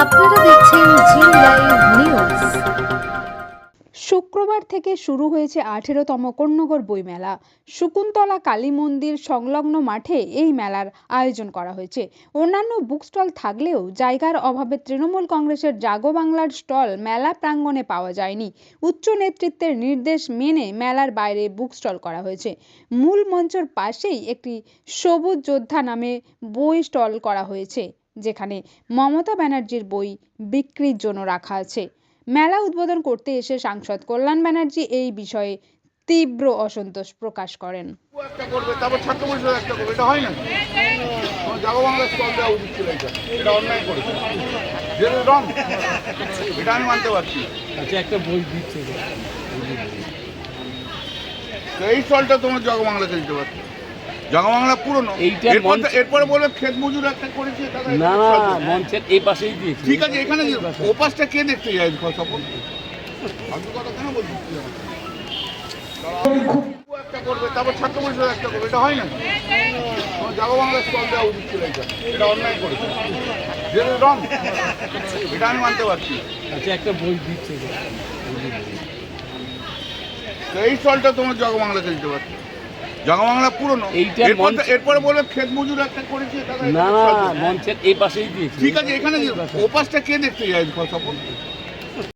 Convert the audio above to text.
আপনারা দেখছেন জি live news শুক্রবার থেকে শুরু হয়েছে আঠেরোতম কর্ণগর বইমেলা। শকুন্তলা কালী মন্দির সংলগ্ন মাঠে এই মেলার আয়োজন করা হয়েছে। অন্যান্য বুক স্টল থাকলেও জায়গার অভাবে তৃণমূল কংগ্রেসের জাগো বাংলার স্টল মেলা প্রাঙ্গণে পাওয়া যায়নি। উচ্চ নেতৃত্বের নির্দেশ মেনে মেলার বাইরে বুক স্টল করা হয়েছে। মূল মঞ্চের পাশেই একটি সবুজ যোদ্ধা নামে বই স্টল করা হয়েছে। যেখানে মমতা ব্যানার্জির বই বিক্রির জন্য রাখা আছে। মেলা উদ্বোধন করতে এসে সাংসদ কল্যাণ ব্যানার্জি এই বিষয়ে তীব্র অসন্তোষ প্রকাশ করেন। আচ্ছা একটা বই দিচ্ছে। যে। তো এই স্টলটা তোমার দিতে পারছ জগো বাংলা পুরনো। এইটা এরপর এরপরে বলবে ক্ষেত মজুর একটা করেছে না না মঞ্চের এই পাশেই দিয়েছি। ঠিক আছে এখানে দিও। ওপাশটা কে দেখতে যায় সফল ফালতু কথা কেন আমাকে? একটা করবে তারপর ছাত্র পরিষদ একটা করবে এটা হয় না? তোমার জাগো বাংলা স্টল দেওয়া উচিত ছিল এটা। এটা অন্যায় করেছে। যেটা রং। এটা আমি মানতে পারছি আচ্ছা একটা বই দিচ্ছে। এই স্টলটা তোমার জগ বাংলাতে দিতে পারছ। জগবাংলা পুরনো। এইটা এরপর বলবে খেত মজুর একটা করেছে না মঞ্চের এই পাশেই দিয়েছে। ঠিক আছে এখানে ও ওপাশটা কে দেখতে যায় সফল